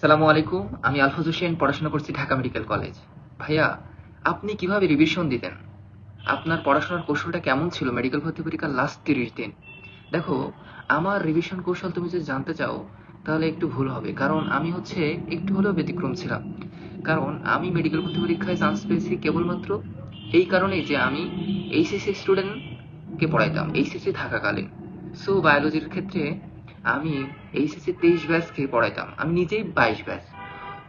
আসসালামু আলাইকুম, আমি আলফাজ হোসেন, পড়াশোনা করছি ঢাকা মেডিকেল কলেজ। ভাইয়া, আপনি কীভাবে রিভিশন দিতেন? আপনার পড়াশোনার কৌশলটা কেমন ছিল মেডিকেল ভর্তি পরীক্ষার লাস্ট তিরিশ দিন? দেখো, আমার রিভিশন কৌশল তুমি যদি জানতে চাও, তাহলে একটু ভুল হবে। কারণ আমি হচ্ছে একটু হলেও ব্যতিক্রম ছিলাম। কারণ আমি মেডিকেল ভর্তি পরীক্ষায় চান্স পেয়েছি কেবলমাত্র এই কারণেই যে আমি এইচএসসি স্টুডেন্টকে পড়াইতাম এইচএসসি থাকাকালীন। সো বায়োলজির ক্ষেত্রে আমি এইচএসসি তেইশ ব্যাচকে পড়াইতাম। আমি নিজেই বাইশ ব্যাচ।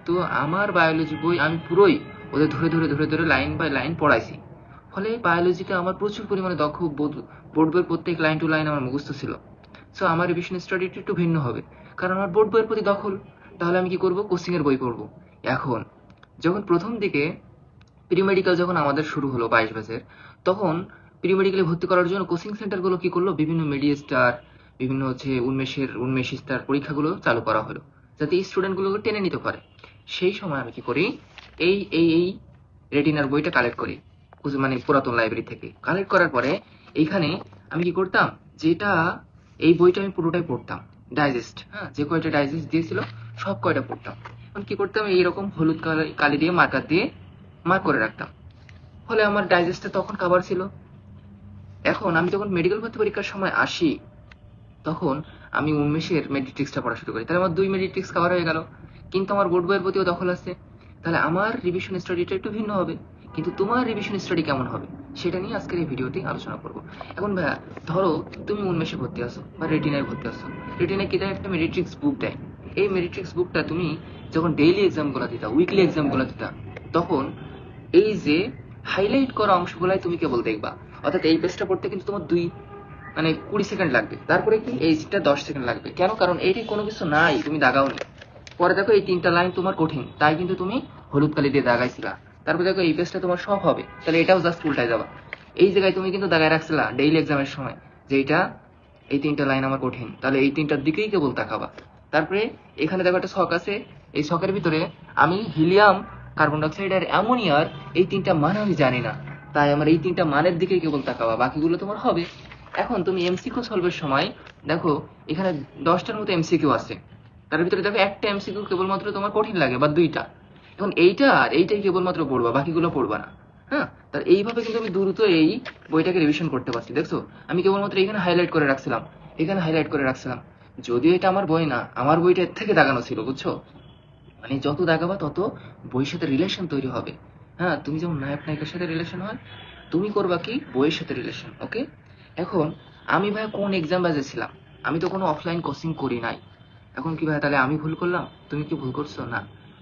তো আমার বায়োলজি বই আমি পুরোই ওদের ধরে ধরে ধরে ধরে লাইন বাই লাইন পড়াইছি। ফলে বায়োলজিতে আমার প্রচুর পরিমাণে দক্ষ বোর্ড বোর্ড বইয়ের প্রত্যেক লাইন টু লাইন আমার মুখস্থ ছিল। সো আমার রিভিশন স্টাডিটা একটু ভিন্ন হবে। কারণ আমার বোর্ড বইয়ের প্রতি দখল, তাহলে আমি কি করব? কোচিং এর বই পড়ব। এখন, যখন প্রথম দিকে প্রি মেডিকেল যখন আমাদের শুরু হলো বাইশ ব্যাচের, তখন প্রি মেডিকেলে ভর্তি করার জন্য কোচিং সেন্টারগুলো কি করল? বিভিন্ন মেডিস্টার বিভিন্ন হচ্ছে উন্মেষের উন্মেষিস্তার পরীক্ষাগুলো চালু করা হলো, যাতে এই স্টুডেন্টগুলোকে টেনে নিতে পারে। সেই সময় আমি কি করি, এই এই এই রেটিনার বইটা কালেক্ট করি মানে পুরাতন লাইব্রেরি থেকে। কালেক্ট করার পরে এইখানে আমি কি করতাম, যেটা এই বইটা আমি পুরোটাই পড়তাম ডাইজেস্ট হ্যাঁ যে কয়টা ডাইজেস্ট দিয়েছিল, সব কয়টা পড়তাম। আমি কি করতাম, এইরকম হলুদ কালি- কালি দিয়ে মার্কার দিয়ে মার্ক করে রাখতাম। ফলে আমার ডাইজেস্টটা তখন কাবার ছিল। এখন আমি যখন মেডিকেল ভর্তি পরীক্ষার সময় আসি তখন আমি উন্মেষের মেডিট্রিক্সটা পড়া শুরু করি। তাহলে আমার দুই মেডিট্রিক্স কভার হয়ে গেল। কিন্তু আমার বোর্ড বইয়ের প্রতিও দখল আছে। তাহলে আমার রিভিশন স্টাডিটা একটু ভিন্ন হবে। কিন্তু তোমার রিভিশন স্টাডি কেমন হবে? সেটা নিয়ে আজকের এই ভিডিওটি আলোচনা করব। এখন ভাইয়া, ধরো তুমি উন্মেষে ভর্তি আসো বা রেটিনায় ভর্তি আসো রেটিনায় কি দেয়? একটা মেডিট্রিক্স বুক দেয়। এই মেডিট্রিক্স বুকটা তুমি যখন ডেইলি এক্সামগুলো দিতা উইকলি এক্সামগুলো দিতা, তখন এই যে হাইলাইট করা অংশগুলাই তুমি কেবল দেখবা। অর্থাৎ এই পেজটা পড়তে কিন্তু তোমার দুই মানে কুড়ি সেকেন্ড লাগবে। তারপরে কি? এইটা দশ সেকেন্ড লাগবে। কেন? কারণ এইটি কোনো কিছু নাই, তুমি দাগাওনি। পরে দেখো এই তিনটা লাইন তোমার কঠিন, তাই কিন্তু তুমি হলুদ কালি দিয়ে দাগাইছিলা। তারপর দেখো এই পেজটা তোমার সব হবে, তাহলে এটাও জাস্ট উল্টায় যাবা। এই জায়গায় তুমি কিন্তু দাগায় রাখছিলা ডেইলি এক্সামের সময়, যে এটা, এই তিনটা লাইন আমার কঠিন। তাহলে এই তিনটার দিকেই কেবল তাকাবা। তারপরে এখানে দেখো একটা শখ আছে, এই শখের ভিতরে আমি হিলিয়াম কার্বন ডাইঅক্সাইড আর অ্যামোনিয়ার এই তিনটা মান আমি জানি না, তাই আমার এই তিনটা মানের দিকে কেবল তাকাবা, বাকিগুলো তোমার হবে। এখন তুমি এমসিকিউ সলভের সময়, দেখো, এখানে দশটার মতো এমসিকিউ আছে। তার ভিতরে দেখো একটা এমসিকিউ কেবলমাত্র তোমার কঠিন লাগে, বা দুইটা। এখন এইটা আর এইটাই কেবলমাত্র পড়বা, বাকিগুলো পড়বা না। হ্যাঁ? তার এইভাবে কিন্তু আমি দ্রুত এই বইটাকে রিভিশন করতে পারছি, দেখছ? আমি কেবলমাত্র এখানে হাইলাইট করে রাখছিলাম, এখানে হাইলাইট করে রাখছিলাম। যদিও এটা আমার বই না, আমার বইটা এর থেকে দাগানো ছিল, বুঝছ? মানে যত দাগাবা তত বইয়ের সাথে রিলেশন তৈরি হবে। হ্যাঁ তুমি যেমন নায়ক নায়িকার সাথে রিলেশন হয়, তুমি করবা কি? বইয়ের সাথে রিলেশন ওকে এখন আমি ভাই কোন এক্সাম বাজেছিলাম আমি তো কোনো অফলাইন কোচিং করি নাই। এখন কি ভাই তাহলে আমি ভুল করলাম? তুমি কি ভুল করছ? না,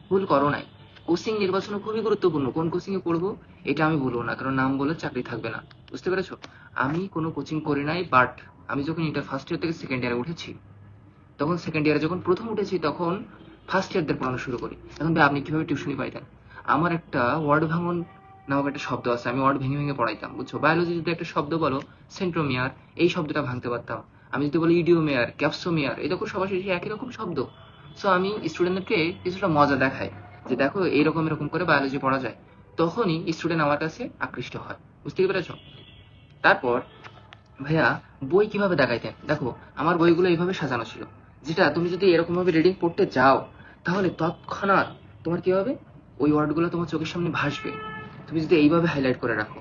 ভুল করো নাই। কোচিং নির্বাচন খুবই গুরুত্বপূর্ণ। কোন কোচিং এ পড়ব এটা আমি বলব না, কারণ নাম বলে চাকরি থাকবে না। বুঝতে পেরেছ? আমি কোনো কোচিং করি নাই বাট আমি যখন ইন্টার ফার্স্ট ইয়ার থেকে সেকেন্ড ইয়ারে উঠেছি, তখন সেকেন্ড ইয়ারে যখন প্রথম উঠেছি, তখন ফার্স্ট ইয়ারদের পড়ানো শুরু করি। এখন ভাই আপনি কীভাবে টিউশনি পাইতেন? আমার একটা ওয়ার্ড ভাঙন নামক একটা শব্দ আছে, আমি ওয়ার্ড ভেঙে ভেঙে পড়াইতাম, বুঝছ? বায়োলজি যদি একটা শব্দ বলো সেন্ট্রোমিয়ার এই শব্দটা ভাঙতে পারতাম। আমি যদি বলি ইডিওমিয়ার ক্যাপসোমিয়ার দেখো সবার শেষে একই রকম শব্দ। সো আমি স্টুডেন্টদেরকে কিছুটা মজা দেখাই, যে দেখো এইরকম এরকম করে বায়োলজি পড়া যায়। তখনই স্টুডেন্ট আমার কাছে আকৃষ্ট হয় বুঝতে পেরেছ? তারপর, ভাইয়া, বই কীভাবে দেখাইতেন? দেখো, আমার বইগুলো এইভাবে সাজানো ছিল, যেটা তুমি যদি এরকম ভাবে রিডিং পড়তে যাও, তাহলে তৎক্ষণাৎ তোমার কি হবে? ওই ওয়ার্ডগুলো তোমার চোখের সামনে ভাসবে। তুমি যদি এইভাবে হাইলাইট করে রাখো।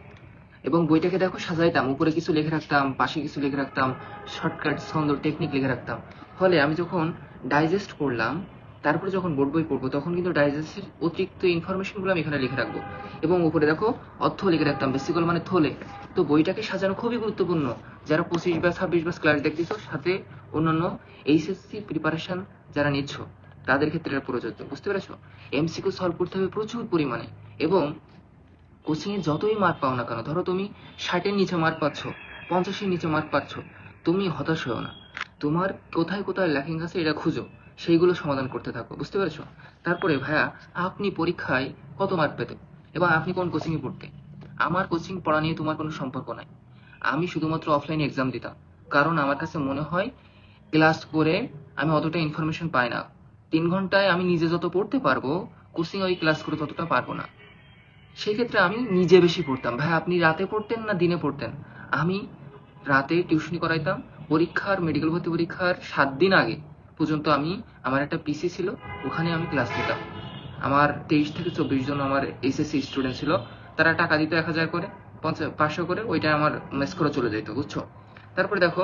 এবং বইটাকে দেখো, সাজাইতাম, উপরে কিছু লিখে রাখতাম, পাশে কিছু লিখে রাখতাম শর্টকাট ছন্দ টেকনিক লিখে রাখতাম। ফলে আমি যখন ডাইজেস্ট করলাম, তারপরে যখন বোর্ড বই পড়ব, তখন কিন্তু ডাইজেস্টের অতিরিক্ত ইনফরমেশনগুলো আমি এখানে লিখে রাখব। এবং উপরে দেখো, অর্থ লিখে রাখতাম বেসিক্যাল মানে থলে। তো বইটাকে সাজানো খুবই গুরুত্বপূর্ণ। যারা পঁচিশ বা ছাব্বিশ বা ক্লাস দেখতেছো, সাথে অন্যান্য এইচএসসি প্রিপারেশন যারা নিচ্ছ, তাদের ক্ষেত্রে প্রযোজ্য। বুঝতে পেরেছ? এমসিকিউ সলভ করতে হবে প্রচুর পরিমাণে। এবং কোচিং এ যতই মার্ক পাও না কেন, ধরো তুমি ষাটের নিচে মার্ক পাচ্ছ, পঞ্চাশের নিচে মার্ক পাচ্ছ, তুমি হতাশ হও না। তোমার কোথায় কোথায় ল্যাকিং আছে এটা খুঁজো, সেইগুলো সমাধান করতে থাকো, বুঝতে পেরেছ? তারপরে, ভাইয়া, আপনি পরীক্ষায় কত মার্ক পেতে? এবং আপনি কোন কোচিং এ পড়তে? আমার কোচিং পড়া নিয়ে তোমার কোনো সম্পর্ক নাই। আমি শুধুমাত্র অফলাইন এক্সাম দিতাম, কারণ আমার কাছে মনে হয় ক্লাস করে আমি অতটা ইনফরমেশন পাই না। তিন ঘন্টায় আমি নিজে যত পড়তে পারব কোচিং ওই ক্লাস করে ততটা পারব না। সেই ক্ষেত্রে আমি নিজে বেশি পড়তাম। ভাই, আপনি রাতে পড়তেন না দিনে পড়তেন? আমি রাতে টিউশনি করাইতাম, পরীক্ষার মেডিকেল ভর্তি পরীক্ষার সাত দিন আগে পর্যন্ত আমি, আমার একটা পিসি ছিল, ওখানে আমি ক্লাস নিতাম। আমার তেইশ থেকে চব্বিশ জন আমার এসএসসি স্টুডেন্ট ছিল, তারা টাকা দিত এক হাজার করে পঞ্চাশ পাঁচশো করে ওইটা আমার মেস করে চলে যেত বুঝছ? তারপরে দেখো,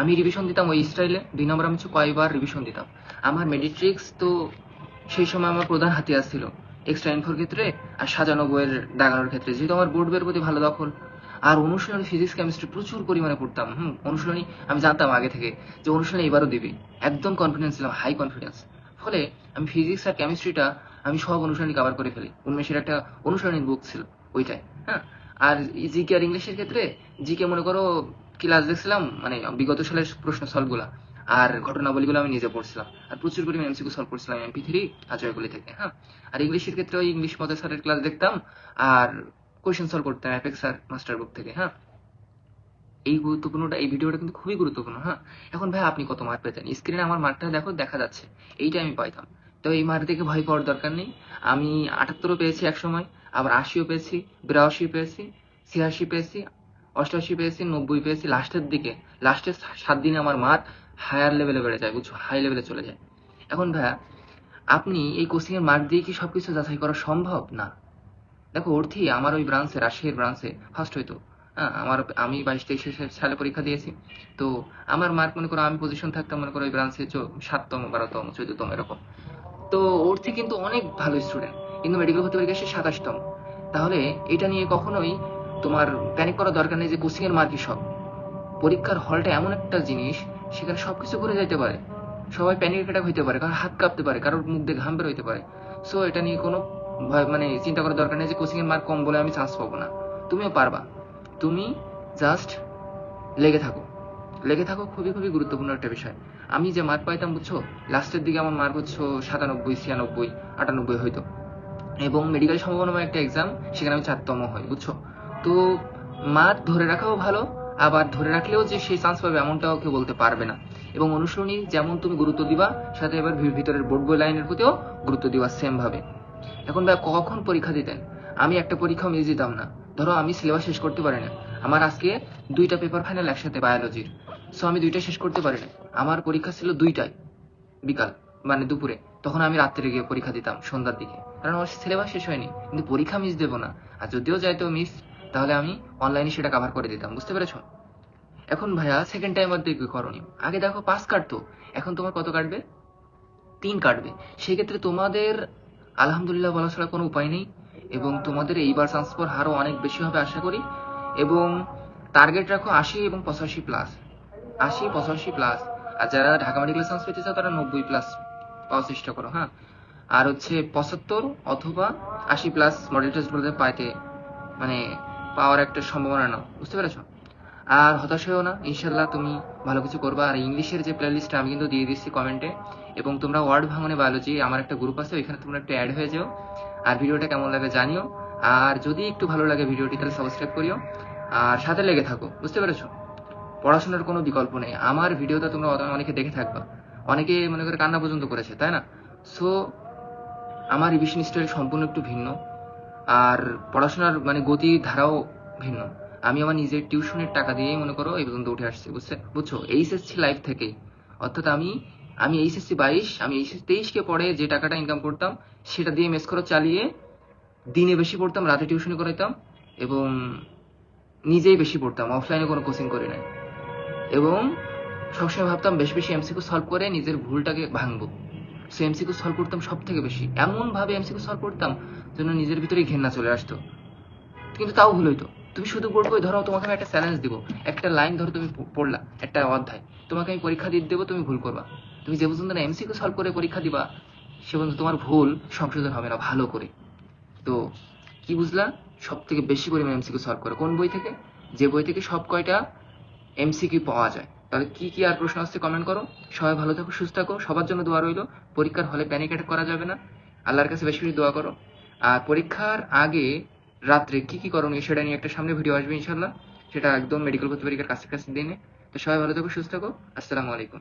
আমি রিভিশন দিতাম ওই স্টাইলে দুই নম্বর আমি হচ্ছে কয়বার রিভিশন দিতাম। আমার মেডিট্রিক্স তো সেই সময় আমার প্রধান হাতিয়ার ছিল। এক্সট্রা ইনফোর ক্ষেত্রে আর সাজানো বইয়ের দাগানোর ক্ষেত্রে, যেহেতু আমার বোর্ড বইয়ের প্রতি ভালো দখল। আর অনুশীলনী ফিজিক্স কেমিস্ট্রি প্রচুর পরিমাণে পড়তাম। হুম, অনুশীলনী আমি জানতাম আগে থেকে যে অনুশীলনী এবারও দিবি। একদম কনফিডেন্স ছিলাম হাই কনফিডেন্স ফলে আমি ফিজিক্স আর কেমিস্ট্রিটা আমি সব অনুশীলনী কভার করে ফেলি। উন্মেষের একটা অনুশীলনীর বুক ছিল ওইটাই হ্যাঁ? আর জিকে আর ইংলিশের ক্ষেত্রে জিকে মনে করো ক্লাস দেখছিলাম মানে বিগত সালের প্রশ্ন সলভগুলা আর ঘটনাবলীগুলো আমি নিজে পড়ছিলাম। আর প্রচুর পরিমাণে এমসিকিউ সলভ করছিলাম এমপি থ্রি আজয়গুলি থেকে হ্যাঁ? আর ইংলিশের ক্ষেত্রে ওই ইংলিশ পদের স্যারের ক্লাস দেখতাম, আর কোয়েশ্চেন সলভ করতাম অ্যাপেক্স স্যার মাস্টার বুক থেকে হ্যাঁ? এই গুরুত্বপূর্ণটা এই ভিডিওটা কিন্তু খুবই গুরুত্বপূর্ণ হ্যাঁ? এখন ভাই আপনি কত মার্ক পেতেন? স্ক্রিনে আমার মার্কটা দেখো, দেখা যাচ্ছে। এইটা আমি পাইতাম। তো এই মার্ক দেখে ভয় পাওয়ার দরকার নেই। আমি আটাত্তরও পেয়েছি এক সময়, আবার আশিও পেয়েছি, বিরাশি পেয়েছি, ছিয়াশি পেয়েছি অষ্টআশি পেয়েছি, নব্বই পেয়েছি। লাস্টের দিকে লাস্টের সাত দিনে আমার মার্ক হায়ার লেভেলে বেড়ে যায়, বুঝছ? হাই লেভেলে চলে যায়। এখন ভাইয়া, আপনি এই কোচিং এর মার্ক দিয়ে কি সবকিছু যাচাই করা সম্ভব? না। দেখো, অর্থি, আমার ওই ব্রাঞ্চে রাজশাহীর ব্রাঞ্চে ফার্স্ট হইতো আমার, আমি বাইশ তেইশে সালে পরীক্ষা দিয়েছি। তো আমার মার্ক মনে করো, আমি পজিশন থাকতাম, মনে করো, ওই ব্রাঞ্চে সাততম, বারোতম, চোদ্দতম, এরকম। তো অর্থি কিন্তু অনেক ভালো স্টুডেন্ট কিন্তু মেডিকেল ভর্তি পরীক্ষা সে সাতাশতম। তাহলে এটা নিয়ে কখনোই তোমার প্যানিক করার দরকার নেই যে কোচিং এর মার্কই সব। পরীক্ষার হলটা এমন একটা জিনিস সেখানে সবকিছু করে যাইতে পারে। সবাই প্যানিক অ্যাটাক হইতে পারে কারোর হাত কাঁপতে পারে, কারোর মুখ দিয়ে ঘাম বের হইতে পারে। সো এটা নিয়ে কোনো মানে চিন্তা করার দরকার নেই যে কোচিং এর মার্ক কম বলে আমি চান্স পাবো না। তুমিও পারবা। তুমি জাস্ট লেগে থাকো। লেগে থাকো খুবই খুবই গুরুত্বপূর্ণ একটা বিষয়। আমি যে মার্ক পাইতাম, বুঝছ? লাস্টের দিকে আমার মার্ক হচ্ছে সাতানব্বই, ছিয়ানব্বই, আটানব্বই হইতো। এবং মেডিকেল সম্ভাবনা একটা এক্সাম সেখানে আমি চারতম হই, বুঝছ? তো মার্ক ধরে রাখাও ভালো আবার ধরে রাখলেও যে সেই চান্স পাবে এমনটাও কেউ বলতে পারবে না। এবং অনুসরণী যেমন তুমি গুরুত্ব দিবা, সাথে এবার ভিতরের বোর্ড বই লাইনের প্রতিও গুরুত্ব দিবা সেম ভাবে। এখন ভাই কখন পরীক্ষা দিতেন? আমি একটা পরীক্ষাও মিস দিতাম না। ধরো আমি সিলেবাস শেষ করতে পারি না। আমার আজকে দুইটা পেপার ফাইনাল একসাথে বায়োলজির সো আমি দুইটা শেষ করতে পারি না। আমার পরীক্ষা ছিল দুইটায় বিকাল মানে দুপুরে। তখন আমি রাত্রে গিয়ে পরীক্ষা দিতাম সন্ধ্যার দিকে। কারণ আমার সিলেবাস শেষ হয়নি। কিন্তু পরীক্ষা মিস দেবো না। আর যদিও যাইতো মিস তাহলে আমি অনলাইনে সেটা কভার করে দিতাম, বুঝতে পেরেছ? এখন ভাইয়া সেকেন্ড টাইম মধ্যে কি করণীয় আগে দেখো পাঁচ কাটতো, এখন তোমার কত কাটবে? তিন কাটবে। সেক্ষেত্রে তোমাদের, আলহামদুলিল্লাহ বলা ছাড়া কোনো উপায় নেই, এবং তোমাদের এইবার ট্রান্সফার হারও অনেক বেশি হবে আশা করি, এবং টার্গেট রাখো আশি এবং পঁচাশি প্লাস আশি, পঁচাশি প্লাস আর যারা ঢাকা মেডিকেল সায়েন্স পেতে চাও তারা নব্বই প্লাস পাওয়ার চেষ্টা করো হ্যাঁ? আর হচ্ছে পঁচাত্তর অথবা আশি প্লাস মডেল টেস্ট বলতে পাইতে মানে পাওয়ার একটা সম্ভাবনা নাও, বুঝতে পেরেছ? আর হতাশ হয়েও না ইনশাল্লাহ তুমি ভালো কিছু করবা। আর ইংলিশের যে প্লে লিস্টটা আমি কিন্তু দিয়ে দিচ্ছি কমেন্টে এবং তোমরা ওয়ার্ড ভাঙনে বায়োলজি আমার একটা গ্রুপ আছে, ওইখানে তোমরা একটু অ্যাড হয়ে যাও। আর ভিডিওটা কেমন লাগে জানিও। আর যদি একটু ভালো লাগে ভিডিওটি, তাহলে সাবস্ক্রাইব করিও। আর সাথে লেগে থাকো, বুঝতে পেরেছ? পড়াশোনার কোনো বিকল্প নেই। আমার ভিডিওটা তোমরা অনেকে দেখে থাকবা। অনেকে মনে করে কান্না পর্যন্ত করেছে, তাই না? সো আমার রিভিশন স্টাইল সম্পূর্ণ একটু ভিন্ন। আর পড়াশোনার মানে গতি, ধারাও ভিন্ন। আমি আমার নিজের টিউশনের টাকা দিয়েই মনে করো এই পর্যন্ত উঠে আসছি, বুঝছে? বুঝছ? এইচএসসি লাইফ থেকেই। অর্থাৎ আমি আমি এইচএসসি বাইশ, আমি এইচএসসি তেইশকে পড়ে যে টাকাটা ইনকাম করতাম, সেটা দিয়ে মেস খরচ চালিয়ে দিনে বেশি পড়তাম, রাতে টিউশনি করাইতাম এবং নিজেই বেশি পড়তাম অফলাইনে কোনো কোচিং করি নাই। এবং সবসময় ভাবতাম বেশি বেশি এমসিকিউ সলভ করে নিজের ভুলটাকে ভাঙবো। সো এমসিকিউ সলভ করতাম সব থেকে বেশি এমন ভাবে এমসিকিউ সলভ করতাম যেন নিজের ভিতরে ঘেন্না চলে আসতো। কিন্তু তাও ভুল হইতো। তুমি শুধু বোর্ড ধরো তোমাকে আমি একটা চ্যালেঞ্জ দিব। একটা লাইন ধরো তুমি পড়লা, একটা অধ্যায়। তোমাকে আমি পরীক্ষা দিয়ে দেবো, তুমি ভুল করবা। তুমি যে পর্যন্ত না এমসিকিউ সলভ করে পরীক্ষা দিবা, সে পর্যন্ত তোমার ভুল সংশোধন হবে না, ভালো করে। তো, কি বুঝলা? সব থেকে বেশি পরিমাণ এমসিকিউ সলভ করে। কোন বই থেকে? যে বই থেকে সব কয়টা এমসি এমসিকিউ পাওয়া যায়। তাহলে কি কি আর প্রশ্ন আসছে কমেন্ট করো। সবাই ভালো থাকো, সুস্থ থাকো। সবার জন্য দোয়া রইল। পরীক্ষার হলে প্যানিক অ্যাটাক করা যাবে না। আল্লাহর কাছে বেশি বেশি দোয়া করো। আর পরীক্ষার আগে রাত্রে কি কি করণীয় সেটা নিয়ে একটা সামনে ভিডিও আসবে ইনশাল্লাহ সেটা একদম মেডিকেল ভর্তি পরীক্ষার কাছে কাছে দিনে। তো সবাই ভালো থাকো, সুস্থ থাকো। আসসালামু আলাইকুম।